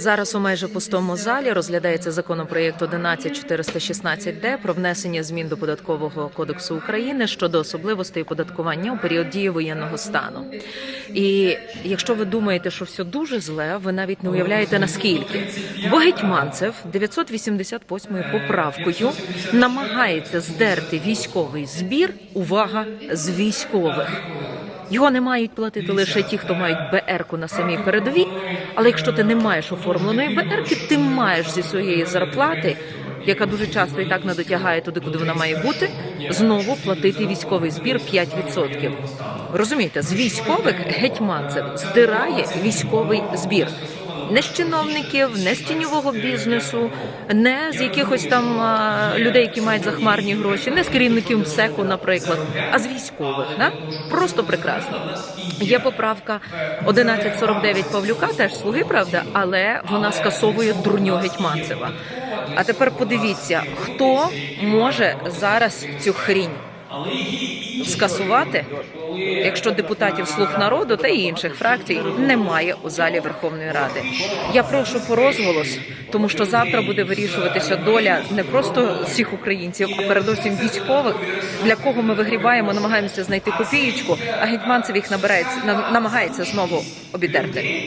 Зараз у майже пустому залі розглядається законопроєкт 11416-д про внесення змін до податкового кодексу України щодо особливостей оподаткування у період дії воєнного стану. І якщо ви думаєте, що все дуже зле, ви навіть не уявляєте наскільки. Бо Гетьманцев 988 поправкою намагається здерти військовий збір. Увага з військових. Його не мають платити лише ті, хто мають БР-ку на самій передовій. Але якщо ти не маєш оформленої БР-ки, ти маєш зі своєї зарплати, яка дуже часто і так не дотягає туди, куди вона має бути, знову платити військовий збір 5%. Розумієте, з військових гетьманцев здирає військовий збір. Не з чиновників, не з тіньового бізнесу, не з якихось там людей, які мають захмарні гроші, не з керівників МСЕКу, наприклад, а з військових. Да? Просто прекрасно. Є поправка 1149 Павлюка, теж слуги, правда, але вона скасовує дурню Гетьманцева. А тепер подивіться, хто може зараз цю хрінь скасувати, якщо депутатів слуг народу та інших фракцій немає у залі Верховної Ради. Я прошу по розголос, тому що завтра буде вирішуватися доля не просто всіх українців, а передусім військових, для кого ми вигрібаємо, намагаємося знайти копієчку, а гетьманцев їх набирається на- намагається знову обідерти.